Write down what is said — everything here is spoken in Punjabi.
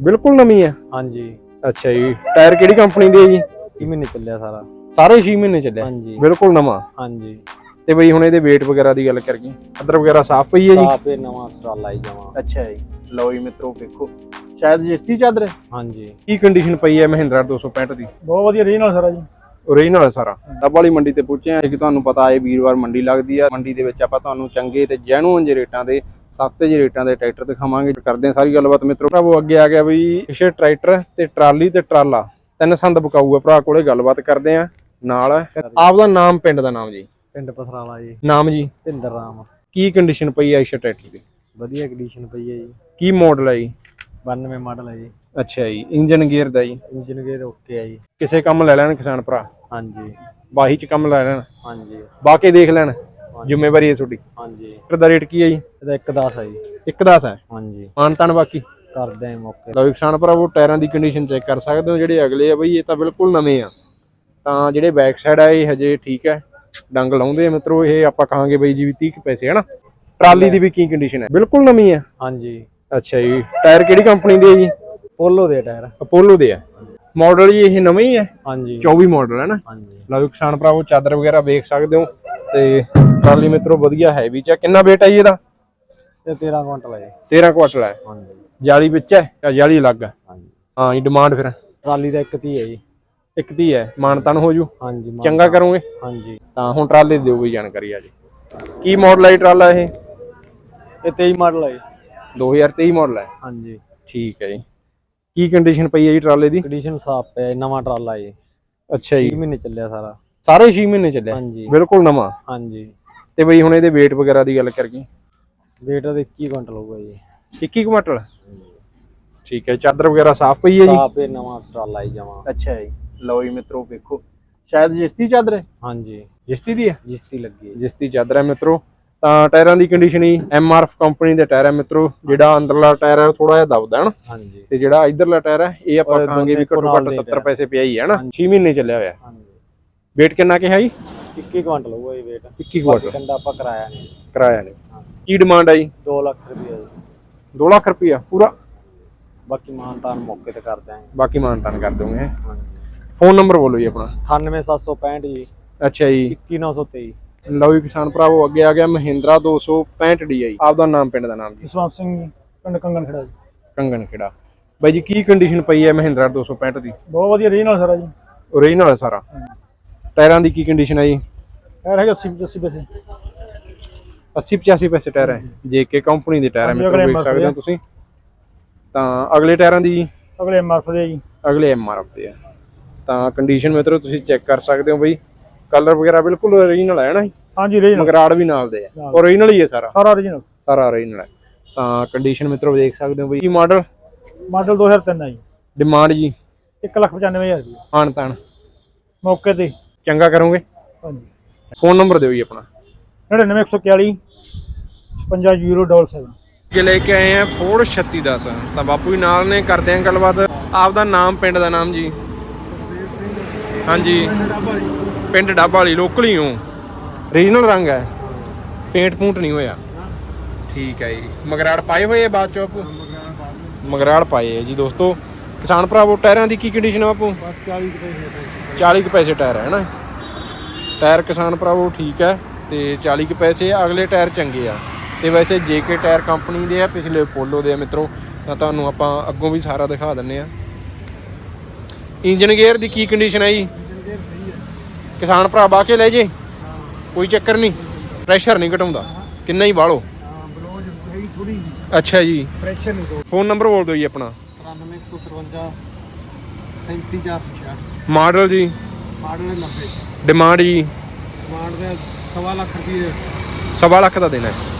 ਬਿਲਕੁਲ ਨਵੀਂ ਹੈ। ਹਾਂਜੀ। ਅੱਛਾ ਜੀ ਟਾਇਰ ਕਿਹੜੀ ਕੰਪਨੀ ਦੇ ਹੈ ਜੀ? ਕੀ ਮਹੀਨੇ ਚੱਲਿਆ ਸਾਰਾ। ਸਾਰੇ 6 ਮਹੀਨੇ ਚੱਲਿਆ? ਹਾਂਜੀ। ਬਿਲਕੁਲ ਨਵਾਂ? ਹਾਂਜੀ। ਤੇ ਬਈ ਹੁਣ ਇਹਦੇ weight ਵਗੈਰਾ ਦੀ ਗੱਲ ਕਰੀਏ। ਅਦਰ ਵਗੈਰਾ ਸਾਫ਼ ਪਈ ਹੈ ਜੀ? ਸਾਪੇ ਨਵਾਂ ਟਰਾਲਾ ਹੀ ਜਾਵਾਂ। ਅੱਛਾ ਜੀ। ਲਓ ਜੀ ਮਿੱਤਰੋ ਵੇਖੋ। ਸ਼ਾਇਦ ਜਿਸਤੀ ਚਾਦਰ ਹੈ? ਹਾਂਜੀ। ਕੀ ਕੰਡੀਸ਼ਨ ਪਈ ਹੈ ਮਹਿੰਦਰਾ 265 ਦੀ? ਬਹੁਤ ਵਧੀਆ ਰੀਜਨਲ ਸਾਰਾ ਜੀ। ਓਰੀਜਨਲ ਹੈ ਸਾਰਾ। ਡੱਬ ਵਾਲੀ ਮੰਡੀ ਤੇ ਪਹੁੰਚੇ ਆ ਕਿ ਤੁਹਾਨੂੰ ਪਤਾ ਹੈ ਵੀਰਵਾਰ ਮੰਡੀ ਲੱਗਦੀ ਆ। ਮੰਡੀ ਦੇ ਵਿੱਚ ਆਪਾਂ ਤੁਹਾਨੂੰ ਚੰਗੇ ਤੇ ਜੈਨੂਇਨ ਜਿਹੇ ਰੇਟਾਂ ਦੇ ਸਸਤੇ ਜਿਹੇ ਰੇਟਾਂ ਦੇ ਟਰੈਕਟਰ ਦਿਖਾਵਾਂਗੇ ਕਰਦੇ ਆ ਸਾਰੀ ਗੱਲਬਾਤ ਮਿੱਤਰੋ। ਭਰਾਵੋ ਅੱਗੇ ਆ ਗਿਆ ਬਈ ਪਿਛੇ ਟਰੈਕਟਰ ਤੇ ਟਰਾਲੀ ਤੇ ਟਰਾਲਾ। ਤਿੰਨ ਸੰਦ ਬਕਾਊ ਆ ਭਰਾ ਕੋਲੇ ਗੱਲਬਾਤ ਕਰਦੇ ਆ ਨਾਲ। ਆਪ ਦਾ ਨਾਮ ਪਿੰਡ ਦਾ ਨਾਮ ਜੀ? ਪਿੰਡ ਪਥਰਾਲਾ ਜੀ। ਨਾਮ ਜੀ? ਭਿੰਦਰ ਰਾਮ। ਕੀ ਕੰਡੀਸ਼ਨ ਪਈ ਆ ਇਸ ਟਰੈਕਟਰ ਦੀ? ਵਧੀਆ ਕੰਡੀਸ਼ਨ ਪਈ ਹੈ ਜੀ। ਕੀ ਮਾਡਲ ਹੈ ਜੀ? 92 ਮਾਡਲ ਹੈ ਜੀ। ਅੱਛਾ ਜੀ ਇੰਜਨ ਗੇਅਰ ਦਾ ਜੀ? ਇੰਜਨ ਗੇਅਰ ਓਕੇ ਹੈ ਜੀ। ਕਿਸੇ ਕੰਮ ਲੈ ਲੈਣ ਕਿਸਾਨ ਭਰਾ? ਹਾਂਜੀ। ਬਾਹੀ ਚ ਕੰਮ ਲੈ ਲੈਣ? ਹਾਂਜੀ। ਬਾਕੀ ਦੇਖ ਲੈਣ। ਜ਼ਿੰਮੇਵਾਰੀ ਹੈ ਤੁਹਾਡੀ? ਹਾਂਜੀ। ਟਰੈਕਟਰ ਦਾ ਰੇਟ ਕੀ ਹੈ ਜੀ? ਇਹਦਾ 110 ਹੈ ਜੀ। ਇੱਕ 10 ਹੈ? ਹਾਂਜੀ। ਮਾਨਤਾਨ ਬਾਕੀ? ਕਰਦੇ ਆ ਮੌਕੇ। ਲਓ ਕਿਸਾਨ ਭਰਾਵੋ ਟਾਇਰਾਂ ਦੀ ਕੰਡੀਸ਼ਨ ਚੈੱਕ ਕਰ ਸਕਦੇ ਹੋ ਜਿਹੜੇ ਅਗਲੇ ਆ ਬਈ ਇਹ ਤਾਂ ਬਿਲਕੁਲ ਨਵੇਂ ਆ। ਤਾਂ ਜਿਹੜੇ ਬੈਕ ਸਾਈਡ ਆ ਇਹ ਹਜੇ ਠੀਕ ਹੈ। ਡੰਗ ਲਾਉਂਦੇ ਆ ਮਿੱਤਰੋ ਇਹ ਆਪਾਂ ਕਹਾਂਗੇ ਬਈ ਜੀ ਵੀ 30 ਕੁ ਪੈਸੇ ਹਨਾ? ਟਰਾਲੀ ਦੀ ਵੀ ਕੀ ਕੰਡੀਸ਼ਨ ਹੈ? ਬਿਲਕੁਲ ਨਵੀਂ ਹੈ। ਹਾਂਜੀ। ਅੱਛਾ ਜੀ ਟਾਇਰ ਕਿਹੜੀ ਕੰਪਨੀ ਦੇ ਆ ਜੀ? ਪੋਲੋ ਦੇ ਟਾਇਰ। ਅਪੋਲੋ ਦੇ ਆ। ਮਾਡਲ ਜੀ ਇਹ ਨਵਾਂ ਹੀ। ਹੈ ਹਾਂਜੀ। 24 ਮਾਡਲ ਹੈ ਨਾ? ਹਾਂਜੀ। ਲਓ ਕਿਸਾਨ ਭਰਾਵੋ ਚਾਦਰ ਵਗੈਰਾ ਵੇਖ ਸਕਦੇ ਹੋ ਤੇ ਟਰਾਲੀ ਮਿੱਤਰੋ ਵਧੀਆ ਹੈ ਵੀ ਚਾ। ਕਿੰਨਾ weight ਹੈ ਜੀ ਇਹਦਾ? ਇਹ 13 ਕੁਇੰਟਲ ਹੈ ਜੀ। 13 ਕੁਆਟਲ ਹੈ ਹਾਂਜੀ। ਜਾਲੀ ਵਿੱਚ ਹੈ ਜਾਂ ਜਾਲੀ ਅਲੱਗ ਹੈ ਹਾਂਜੀ। ਹਾਂ ਡਿਮਾਂਡ ਫਿਰ। ਟਰਾਲੀ ਦਾ 130 ਹੈ ਜੀ। ਇੱਕ ਦੀ ਹੈ। ਮਾਨਤਨ ਹੋ ਜੂ? ਹਾਂਜੀ ਚੰਗਾ ਕਰੋਗੇ? ਹਾਂਜੀ। ਤਾਂ ਹੁਣ ਟਰਾਲੇ ਦੀ ਦਿਓ ਕੋਈ ਜਾਣਕਾਰੀ ਆ ਜੀ। ਕੀ ਮਾਡਲ ਹੈ ਟਰਾਲਾ ਇਹ? ਇਹ 23 ਮਾਡਲ ਹੈ ਜੀ। 2023 ਮਾਡਲ ਹੈ ਹਾਂਜੀ। ਠੀਕ ਹੈ ਜੀ। ਕੀ ਕੰਡੀਸ਼ਨ ਪਈ ਹੈ ਜੀ ਟਰਾਲੇ ਦੀ? ਕੰਡੀਸ਼ਨ ਸਾਫ਼ ਹੈ ਨਵਾਂ ਟਰਾਲਾ ਹੈ ਜੀ। ਅੱਛਾ 6 ਜੀ ਮਹੀਨੇ ਚੱਲਿਆ ਸਾਰਾ। ਸਾਰੇ 6 ਮਹੀਨੇ ਚੱਲਿਆ? ਹਾਂਜੀ। ਬਿਲਕੁਲ ਨਵਾਂ? ਹਾਂਜੀ। ਤੇ ਬਈ ਹੁਣ ਇਹਦੇ weight ਵਗੈਰਾ ਦੀ ਗੱਲ ਕਰੀਏ weight ਉਹਦੇ 21 ਕੁਇੰਟਲ ਹੋਊਗਾ ਜੀ। 21 ਕੁਆਟਲ ਠੀਕ ਹੈ ਚਾਦਰ ਵਗੈਰਾ ਸਾਫ਼ ਪਈ ਹੈ ਜੀ? ਸਾਫ਼ ਇਹ ਨਵਾਂ ਟਰਾਲਾ ਹੀ ਜਾਵਾਂ। ਅੱਛਾ ਜੀ। ਲਓ ਜੀ ਮਿੱਤਰੋ ਵੇਖੋ। ਸ਼ਾਇਦ ਜਿਸਤੀ ਚਾਦਰ ਹੈ? ਹਾਂਜੀ। ਜਿਸਤੀ ਦੀ ਹੈ? ਜਿਸਤੀ ਲੱਗੀ ਹੈ। ਜਿਸਤੀ ਚਾਦਰ ਹੈ ਮਿੱਤਰੋ। ਤਾਂ ਟਾਇਰਾਂ ਦੀ ਕੰਡੀਸ਼ਨ ਹੀ ਐਮਆਰਐਫ ਕੰਪਨੀ ਦੇ ਟਾਇਰ ਹੈ ਮਿੱਤਰੋ। ਜਿਹੜਾ ਅੰਦਰਲਾ ਟਾਇਰ ਹੈ ਥੋੜਾ ਜਿਹਾ ਦਬਦਾ ਹੈ ਨਾ। ਹਾਂਜੀ। ਤੇ ਜਿਹੜਾ ਇਧਰਲਾ ਟਾਇਰ ਹੈ ਇਹ ਆਪਾਂ ਕਹਾਂਗੇ ਵੀ ਘੱਟੋ ਘੱਟ ਨਾਲ ਦੇ 70 ਪੈਸੇ ਪਿਆ ਹੀ ਹੈ ਨਾ। 6 ਮਹੀਨੇ ਚੱਲਿਆ ਹੋਇਆ। ਹਾਂਜੀ। weight ਕਿੰਨਾ ਕਿਹਾ ਜੀ? 21 ਕੁਇੰਟਲ ਹੋਊਗਾ ਜੀ weight 21 ਕੁਆਟਲ ਕੰਡਾ ਆਪਾਂ ਕਰਾਇਆ ਨਹੀਂ। ਕਰਾਇਆ ਨੇ ਹਾਂ। ਕੀ ਡਿਮਾਂਡ ਹੈ ਜੀ? 2 ਲੱਖ ਰੁਪਏ ਜੀ। 2 ਲੱਖ ਰੁਪਇਆ ਪੂਰਾ? ਬਾਕੀ ਮਾਨਤਾਨ ਮੌਕੇ ਤੇ ਕਰ ਦਿਆਂਗੇ ਬਾਕੀ ਮਾਨਤਾਨ ਕਰ ਦੋਗੇ ਹਾਂਜੀ। ਫੋਨ ਨੰਬਰ ਬੋਲੋ ਜੀ ਆਪਣਾ। 98765 ਜੀ। ਅੱਛਾ ਜੀ। 21923 ਲਓ ਜੀ ਕਿਸਾਨ ਭਰਾਵੋ ਅੱਗੇ ਆ ਗਿਆ ਮਹਿੰਦਰਾ 265 DI ਆਪਦਾ ਨਾਮ ਪਿੰਡ ਦਾ ਨਾਮ ਜੀ। ਜਸਵੰਤ ਸਿੰਘ ਪਿੰਡ ਕੰਗਣ ਖੜਾ ਜੀ। ਕੰਗਨ ਖੇੜਾ ਬਾਈ ਜੀ ਕੀ ਕੰਡੀਸ਼ਨ ਪਈ ਹੈ ਮਹਿੰਦਰਾ 265 ਦੀ? ਬਹੁਤ ਵਧੀਆ ਰੀਜਨਲ ਸਾਰਾ ਜੀ। ਓਰੀਜਨਲ ਹੈ ਸਾਰਾ। ਟਾਇਰਾਂ ਦੀ ਕੀ ਕੰਡੀਸ਼ਨ ਹੈ ਜੀ? ਟਾਇਰ ਹੈਗਾ 80 80 ਪੈਸੇ। 80 85 ਪੈਸੇ ਟਾਇਰ ਹੈ ਜੇਕੇ ਕੰਪਨੀ ਦੇ ਟਾਇਰ ਹੈ ਮਿੱਤਰੋ ਵੇਖ ਸਕਦੇ ਹੋ। ਤੁਸੀਂ। ਤਾਂ ਅਗਲੇ ਟਾਇਰਾਂ ਦੀ? ਅਗਲੇ ਐਮਆਰਐਫ ਦੇ ਜੀ। ਅਗਲੇ ਐਮਆਰਐਫ ਦੇ ਆ। ਤਾਂ ਕੰਡੀਸ਼ਨ ਮਿੱਤਰੋ ਤੁਸੀਂ ਚੈੱਕ ਕਰ ਸਕਦੇ ਹੋ ਬਈ। ਕਲਰ ਵਗੈਰਾ ਬਿਲਕੁਲ ਓਰੀਜਨਲ ਹੈ ਨਾ ਹਾਂਜੀ ਰੀਜਨਲ ਮਗਰਾੜ ਵੀ ਨਾਲ ਦੇ ਆ। ਨਾਲ। ਓਰੀਜਨਲ ਹੀ ਹੈ ਸਾਰਾ। ਸਾਰਾ ਰੀਜਨਲ ਸਾਰਾ ਓਰੀਜਨਲ ਹੈ ਤਾਂ ਕੰਡੀਸ਼ਨ ਮਿੱਤਰੋ ਦੇਖ ਸਕਦੇ ਹੋ ਬਈ। ਕੀ ਮਾਡਲ ਮਾਡਲ 2003 ਹੈ ਜੀ। ਡਿਮਾਂਡ ਜੀ। 195000 ਰੁਪਏ ਆਣ ਤਾਣ ਮੌਕੇ ਤੇ। ਚੰਗਾ ਕਰੋਗੇ? ਹਾਂਜੀ। ਫੋਨ ਨੰਬਰ ਦਿਓ ਜੀ ਆਪਣਾ। 99141 55077 ਜੇ ਲੈ ਕੇ ਆਏ ਆ ਫੋਰਡ 3610 ਤਾਂ ਬਾਪੂ ਜੀ ਨਾਲ ਨੇ ਕਰਦੇ ਆ ਗੱਲਬਾਤ। ਆਪ ਦਾ ਨਾਮ ਪਿੰਡ ਦਾ ਨਾਮ ਜੀ। ਹਾਂਜੀ। ਪਿੰਡ ਡੱਬ ਵਾਲੀ ਲੋਕਲ ਹੀ ਹੋ ਰੀਜਨਲ ਰੰਗ ਹੈ ਪੇਂਟ ਪੂੰਟ ਨਹੀਂ ਹੋਇਆ। ਠੀਕ ਹੈ ਜੀ। ਮਗਰਾੜ ਪਾਏ ਹੋਏ ਆ ਬਾਅਦ ਚ ਬਾਪੂ ਮਗਰਾੜ ਪਾਏ ਆ ਜੀ ਦੋਸਤੋ। ਕਿਸਾਨ ਭਰਾਵੋ ਟਾਇਰਾਂ ਦੀ ਕੀ ਕੰਡੀਸ਼ਨ ਆ ਬਾਪੂ? 40 ਕੁ ਪੈਸੇ ਟਾਇਰ ਹੈ ਨਾ? ਟਾਇਰ ਕਿਸਾਨ ਭਰਾਵੋ ਠੀਕ ਹੈ ਤੇ 40 ਕੁ ਪੈਸੇ ਆ, ਅਗਲੇ ਟਾਇਰ ਚੰਗੇ ਆ। ਤੇ ਵੈਸੇ ਜੇਕੇ ਟਾਇਰ ਕੰਪਨੀ ਦੇ ਆ ਪਿਛਲੇ ਪੋਲੋ ਦੇ ਆ ਮਿੱਤਰੋ ਤਾਂ ਤੁਹਾਨੂੰ ਆਪਾਂ ਅੱਗੋਂ ਵੀ ਸਾਰਾ ਦਿਖਾ ਦਿੰਨੇ ਆ। ਇੰਜਨ ਗੇਅਰ ਦੀ ਕੀ ਕੰਡੀਸ਼ਨ ਹੈ ਜੀ? ਕਿਸਾਨ ਭਰਾ ਬਾਹ ਕੇ ਲੈ ਜੇ? ਕੋਈ ਚੱਕਰ ਨਹੀਂ। ਪ੍ਰੈਸ਼ਰ ਨਹੀਂ ਘਟਾਉਂਦਾ। ਕਿੰਨਾ ਹੀ ਬਾਲੋ ਬਲੋਜ ਹੈ ਥੋੜੀ ਅੱਛਾ ਜੀ। ਪ੍ਰੈਸ਼ਰ ਨਹੀਂ ਦੋ। ਫੋਨ ਨੰਬਰ ਬੋਲ ਦਿਓ ਜੀ ਆਪਣਾ। 99153 37466 ਮਾਡਲ ਜੀ ਮਾਡਲ 90 ਡਿਮਾਂਡ ਜੀ ਮਾਡਲ ਦਾ ਸਵਾ ਲੱਖ ਰੁਪਏ ਸਵਾ ਲੱਖ ਦਾ ਦੇਣਾ ਹੈ